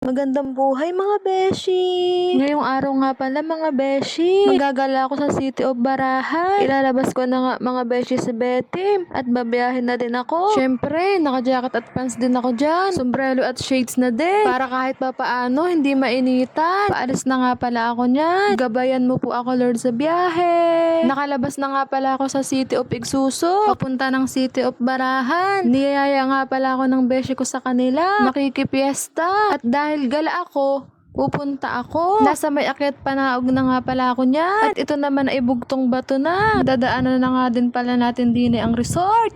Magandang buhay mga beshi! Ngayong araw nga pala mga beshi, magagala ako sa City of Barahay. Ilalabas ko na nga mga beshi si Betty at babiyahin na din ako. Syempre, naka-jacket at pants din ako dyan. Sombrero at shades na din. Para kahit pa paano, hindi mainitan. Paalis na nga pala ako niyan. Gabayan mo po ako Lord sa biyahe. Nakalabas na nga pala ako sa City of Igsuso. Papunta ng City of Barahan. Niyaya nga pala ako ng beshi ko sa kanila. Makikipiesta. At dahil gala ako, pupunta ako. Nasa may akyat panaog na nga pala ako niyan. At ito naman ay bugtong bato na. Dadaanan na nga din pala natin din ang resort.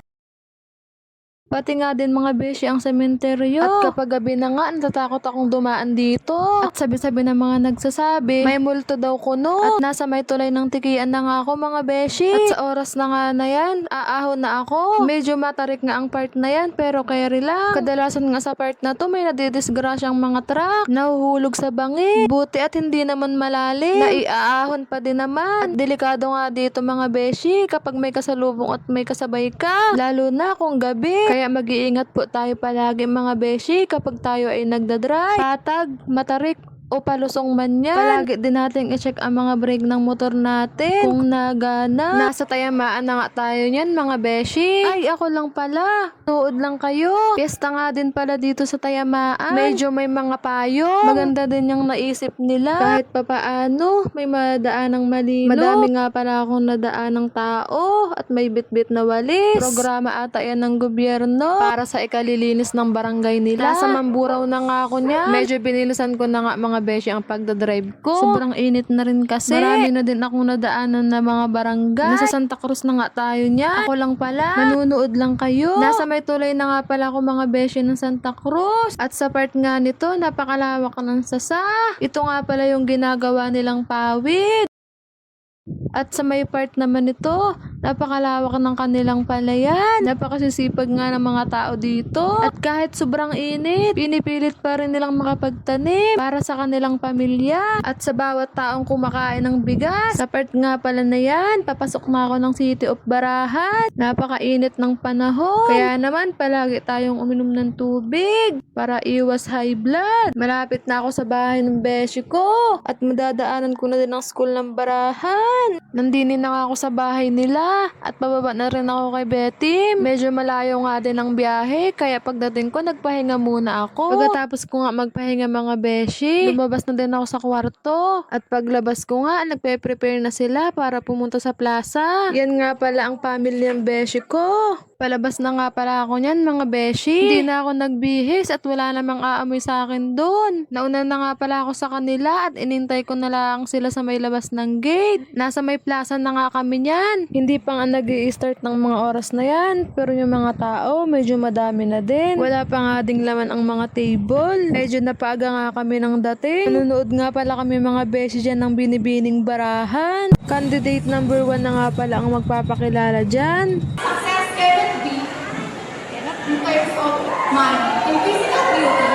Pati nga din mga beshi ang sementeryo. At kapag gabi na nga, natatakot akong dumaan dito. At sabi-sabi ng mga nagsasabi, may multo daw kuno. At nasa may tulay ng tikian na nga ako mga beshi. At sa oras na nga na yan, aahon na ako. Medyo matarik nga ang part na yan, pero carry lang. Kadalasan nga sa part na to, may nadidisgrasyang mga truck. Nahuhulog sa bangin. Buti at hindi naman malalim. Naiaahon pa din naman. At delikado nga dito mga beshi kapag may kasalubong at may kasabay ka. Lalo na kung gabi. Kaya mag-iingat po tayo palagi mga beshi kapag tayo ay nagdadrive. Patag, matarik, o palusong man yan. Palagi din natin i-check ang mga brake ng motor natin. Kung nagana. Nasa tayamaan na nga tayo niyan mga beshi. Ay, ako lang pala. Tuod lang kayo. Piyesta nga din pala dito sa tayamaan. Medyo may mga payo. Maganda din yung naisip nila. Kahit papaano, may madaan ng malino. Madami nga pala akong nadaan ng tao at may bitbit na walis. Programa ata yan ng gobyerno para sa ikalilinis ng barangay nila. Nasa Mamburaw na nga ako niya. Medyo binilisan ko na nga mga beshi ang pagdadrive ko. Sobrang init na rin kasi. Marami na din akong nadaanan na mga barangay. Nasa Santa Cruz na nga tayo niya. Ako lang pala. Manunood lang kayo. Nasa may tulay na nga pala ako mga beshi ng Santa Cruz. At sa part nga nito, napakalawak ng sasa. Ito nga pala yung ginagawa nilang pawid. At sa may part naman nito, napakalawak ng kanilang palayan. Napakasisipag nga ng mga tao dito. At kahit sobrang init, pinipilit pa rin nilang makapagtanim para sa kanilang pamilya. At sa bawat taong kumakain ng bigas, sa part nga pala na yan, papasok na ako ng City of Barahan. Napakainit ng panahon. Kaya naman, palagi tayong uminom ng tubig para iwas high blood. Malapit na ako sa bahay ng beshi ko. At madadaanan ko na din ang school ng Barahan. Nandini na nga ako sa bahay nila at pababa na rin ako kay Betty. Medyo malayo nga din ang biyahe kaya pagdating ko nagpahinga muna ako. Pagkatapos ko nga magpahinga mga beshi, lumabas na din ako sa kwarto. At paglabas ko nga, nagpe-prepare na sila para pumunta sa plaza. Yan nga pala ang pamilyang beshi ko. Palabas na nga pala ako niyan mga beshi. Hindi na ako nagbihis at wala namang aamoy sa akin doon. Nauna na nga pala ako sa kanila at inintay ko na lang sila sa may labas ng gate. Nasa may plaza na nga kami niyan. Hindi pa nga nag start ng mga oras na yan. Pero yung mga tao, medyo madami na din. Wala pa nga ding laman ang mga table. Medyo napaaga nga kami ng dating. Nanonood nga pala kami mga beshi dyan ng binibining barahan. Candidate number one na nga pala ang magpapakilala dyan. In terms of money. In physical beauty,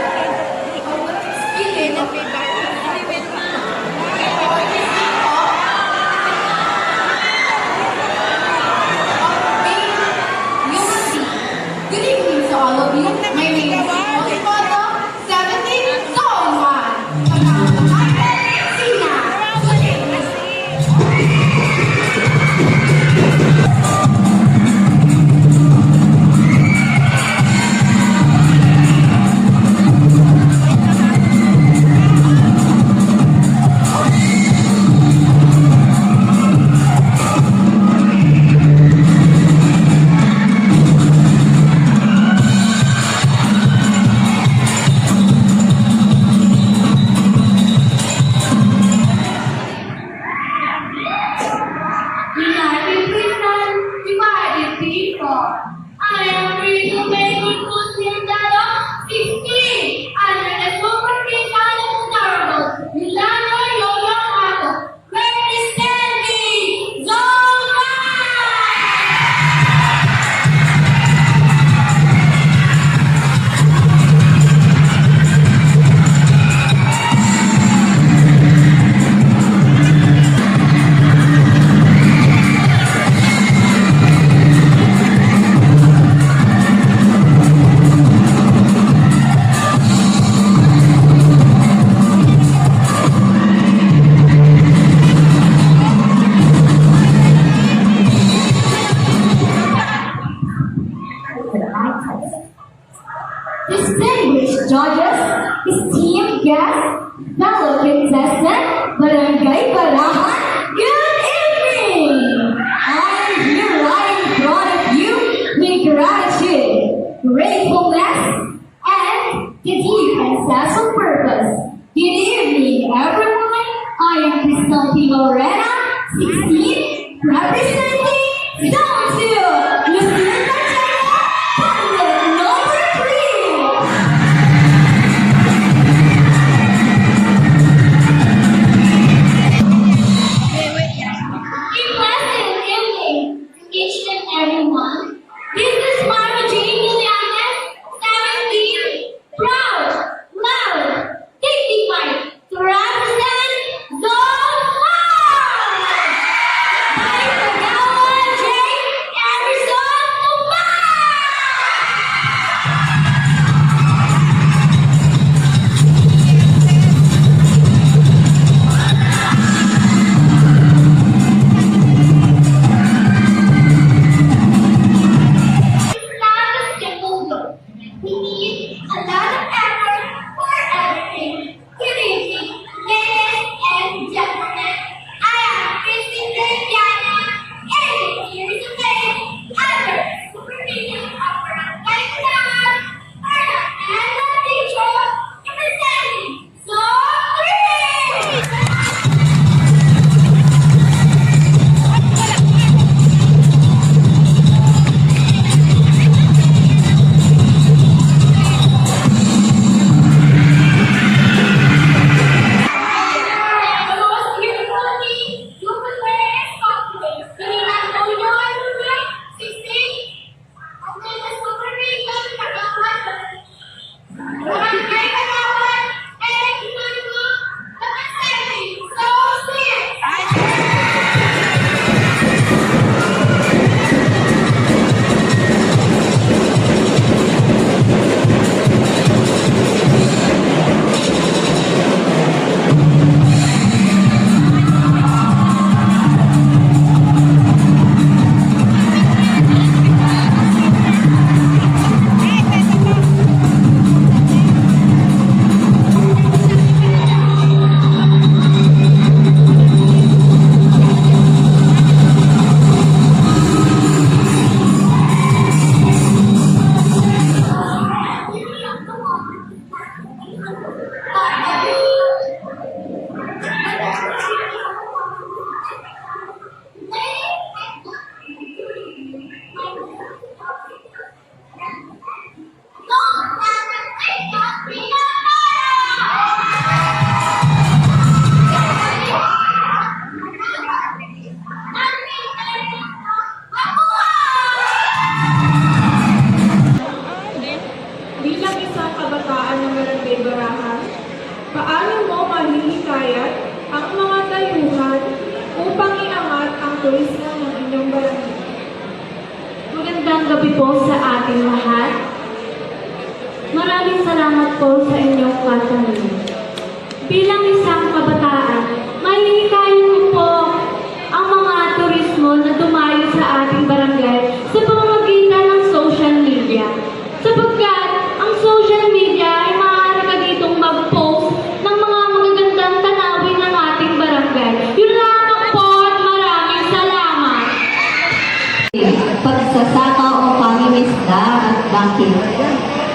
pagsasaka o pangingisda at bakit.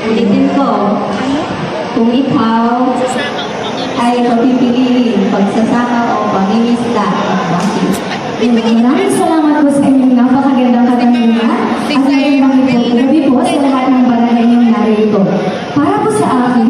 Ulitin ko, kung ikaw ay papipiliin pagsasaka o pangingisda at bakit. Maraming salamat po sa inyong napakagandang katanungan at ngayon ang gabi po sa lahat ng barangay niyong narito. Para po sa akin,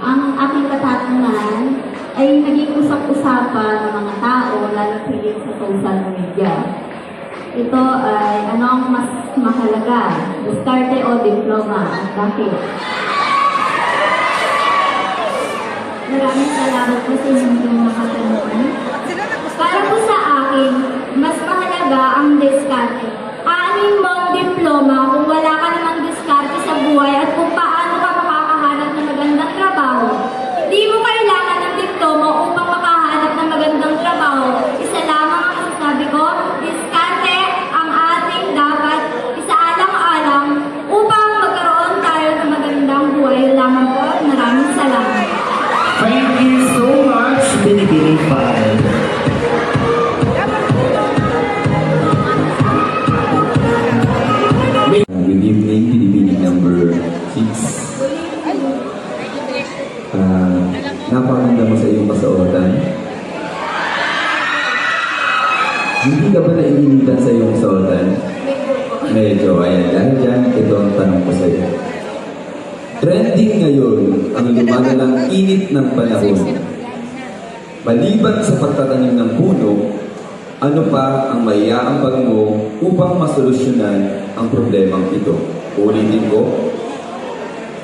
ang aking katanungan ay naging usap-usapan ng mga tao, lalo higit sa social media. Ito ay ano ang mas mahalaga, diskarte o diploma at bakit? Maraming salamat po sa inyong mga katanungan. Para po sa akin, mas mahalaga ang diskarte. Init ng panahon. Maliban sa pagtatanim ng puno, ano pa ang maiaambag mo upang masolusyonan ang problemang ito? Ulitin ko,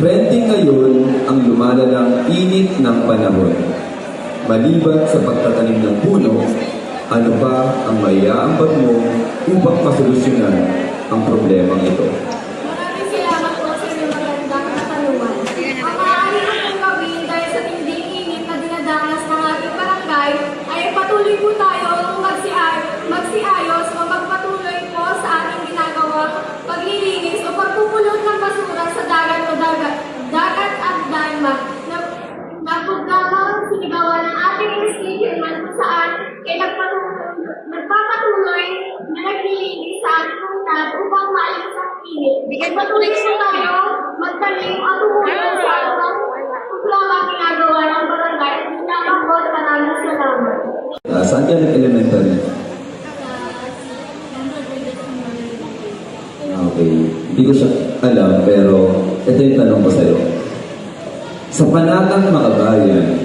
trending ngayon ang lumalalang init ng panahon. Maliban sa pagtatanim ng puno, ano pa ang maiaambag mo upang masolusyonan ang problemang ito? Maraming salamat po sa inyong magandang katanungan. Ang maaari ko pong gawin dahil sa tinding init na dinadanas ng ating barangay ay patuloy po tayong magsiay, magsiayos o magpatuloy po sa ating ginagawa paglilinis o pagpupulot ng basura sa dagat o dagat, dagat at dagat na Nagpagdamang sinigawan ng ating institution man kung saan ay nagpatuloy, nagpapatuloy na naglilinis sa ating komunidad upang maalis ang init. Patuloy po tayo magtanim at tumulong sa ginagawa ng barangay at pinapakot maraming salamat. Uh, saan ka nag-elementary? Okay. Hindi ko siya alam, pero ito yung tanong ko sa'yo. Sa panatang makabayan,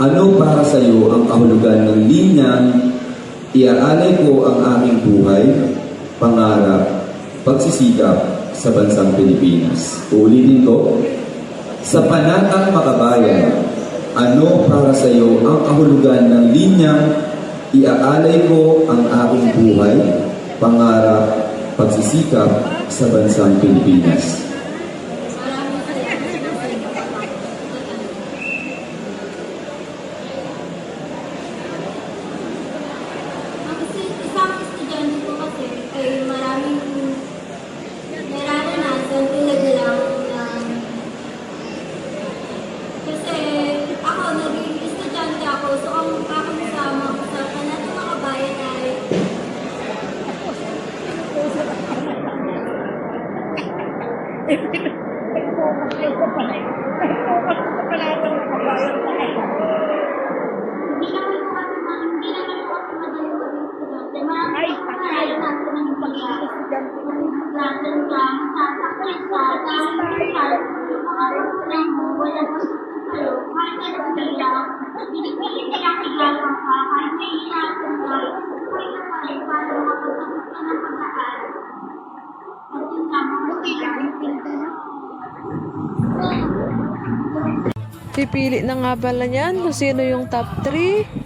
ano para sa iyo ang kahulugan ng linyang iaalay ko ang aking buhay, pangarap, pagsisikap sa bansang Pilipinas? Uulitin ko, sa panatang makabayan, ano para sa iyo ang kahulugan ng linyang iaalay ko ang aking buhay, pangarap, pagsisikap sa bansang Pilipinas? Isang estudyante ko kasi ay maraming Pipili na nga pala niyan kung sino yung top 3.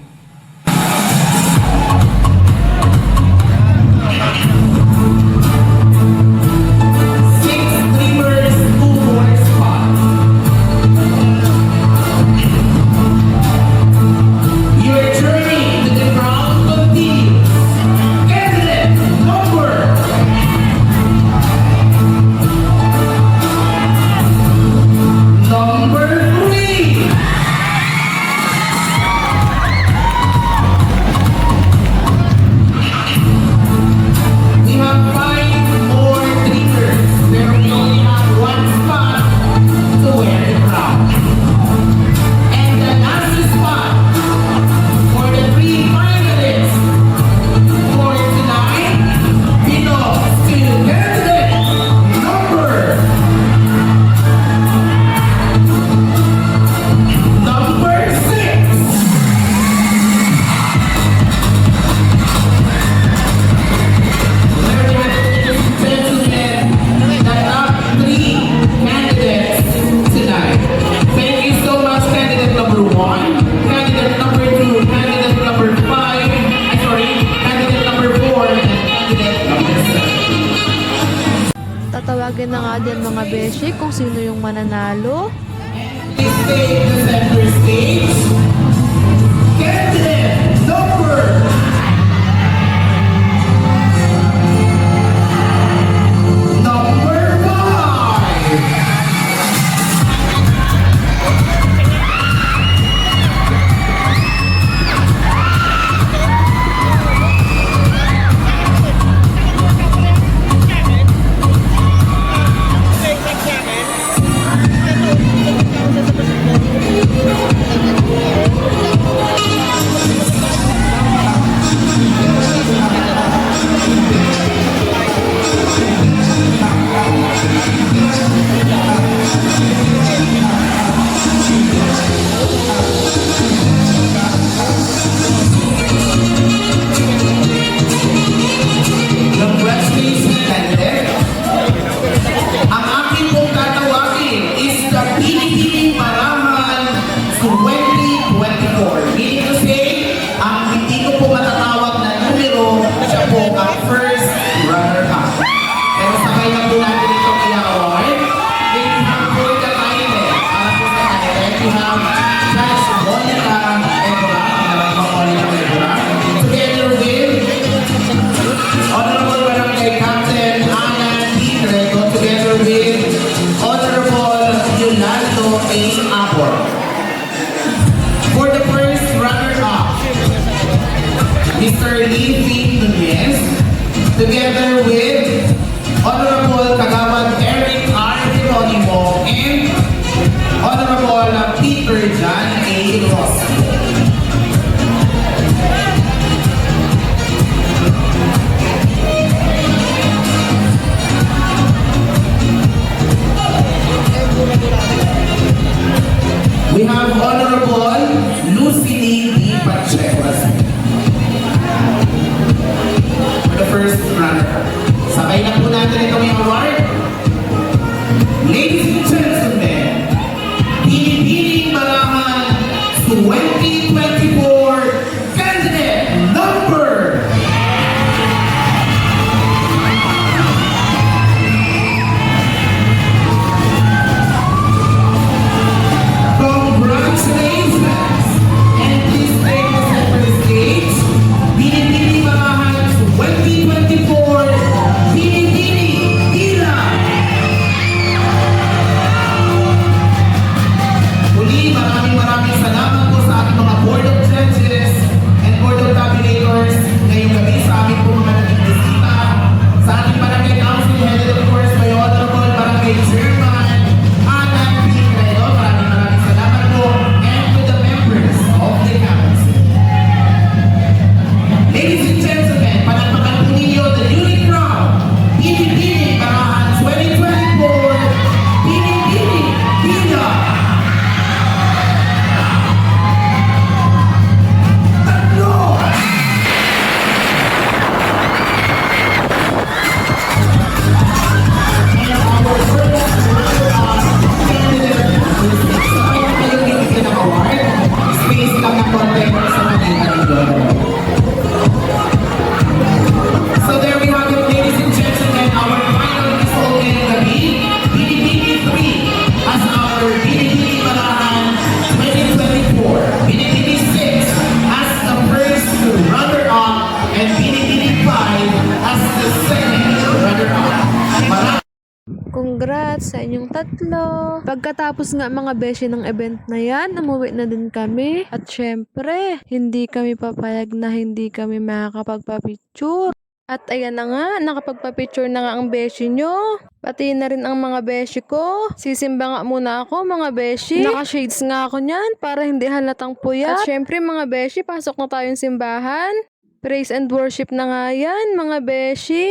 Pagkatapos nga mga beshi ng event na yan, umuwi na din kami. At syempre, hindi kami papayag na hindi kami makakapagpapicture. At ayan na nga, nakapagpapicture na nga ang beshi nyo. Pati na rin ang mga beshi ko. Sisimba nga muna ako mga beshi. Naka-shades nga ako nyan para hindi halatang puyat. At syempre mga beshi, pasok na tayong simbahan. Praise and worship na nga yan mga beshi.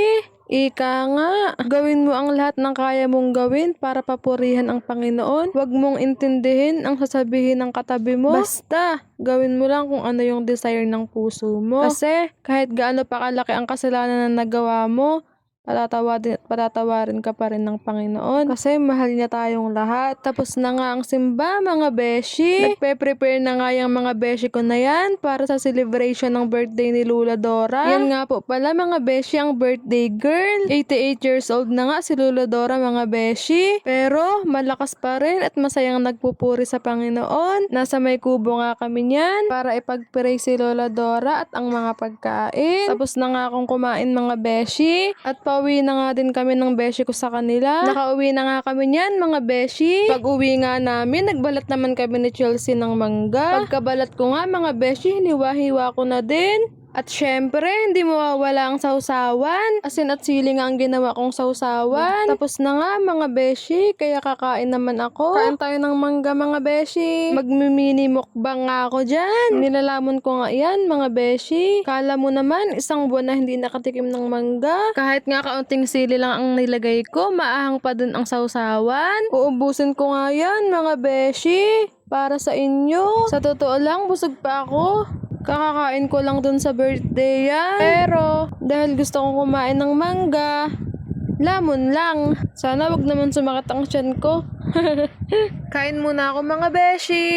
Ika nga, gawin mo ang lahat ng kaya mong gawin para papurihan ang Panginoon. Huwag mong intindihin ang sasabihin ng katabi mo. Basta, gawin mo lang kung ano yung desire ng puso mo. Kasi, kahit gaano pa kalaki ang kasalanan na nagawa mo, patatawarin at patatawarin ka pa rin ng Panginoon kasi mahal niya tayong lahat. Tapos na nga ang simba mga beshi. Nagpe-prepare na nga yung mga beshi ko na yan para sa celebration ng birthday ni Lula Dora. Yan nga po pala mga beshi ang birthday girl. 88 years old na nga si Lula Dora mga beshi. Pero malakas pa rin at masayang nagpupuri sa Panginoon. Nasa may kubo nga kami niyan para ipag-pray si Lola Dora at ang mga pagkain. Tapos na nga akong kumain mga beshi. At pauwi na nga din kami ng beshi ko sa kanila. Nakauwi na nga kami niyan mga beshi. Pag uwi nga namin, nagbalat naman kami ni Chelsea ng mangga. Pagkabalat ko nga mga beshi, hiniwa-hiwa ko na din. At syempre, hindi mawawala ang sausawan. Asin at sili nga ang ginawa kong sausawan. Tapos na nga mga beshi, kaya kakain naman ako. Kain tayo ng mangga mga beshi. Magmimini mukbang nga ako dyan. Nilalamon ko nga yan mga beshi. Kala mo naman, isang buwan na hindi nakatikim ng mangga. Kahit nga kaunting sili lang ang nilagay ko, maahang pa dun ang sausawan. Uubusin ko nga yan mga beshi. Para sa inyo. Sa totoo lang, busog pa ako. Kakakain ko lang dun sa birthday yan. Pero, dahil gusto kong kumain ng mangga, lamon lang. Sana wag naman sumakit ang tiyan ko. Kain muna ako mga beshi.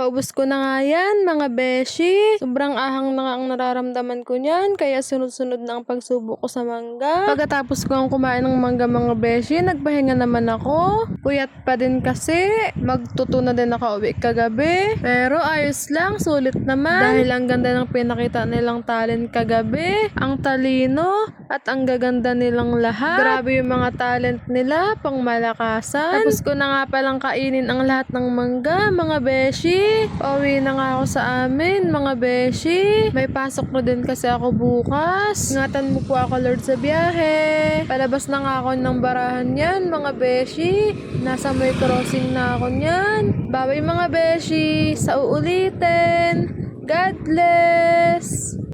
Paubos ko na nga yan, mga beshi. Sobrang ahang na nga ang nararamdaman ko niyan, kaya sunod-sunod na ang pagsubok ko sa mangga. Pagkatapos ko ang kumain ng mangga, mga beshi, nagpahinga naman ako. Puyat pa din kasi, magtuto na din ako uwi kagabi. Pero ayos lang, sulit naman. Dahil ang ganda ng pinakita nilang talent kagabi, ang talino, at ang gaganda nilang lahat. Grabe yung mga talent nila, pang malakasan. Tapos ko na nga palang kainin ang lahat ng mangga, mga beshi. Pauwi na nga ako sa amin, mga beshi. May pasok na din kasi ako bukas. Ingatan mo po ako, Lord, sa biyahe. Palabas na nga ako ng barahan yan, mga beshi. Nasa may crossing na ako niyan. Babay mga beshi, sa uulitin. God bless!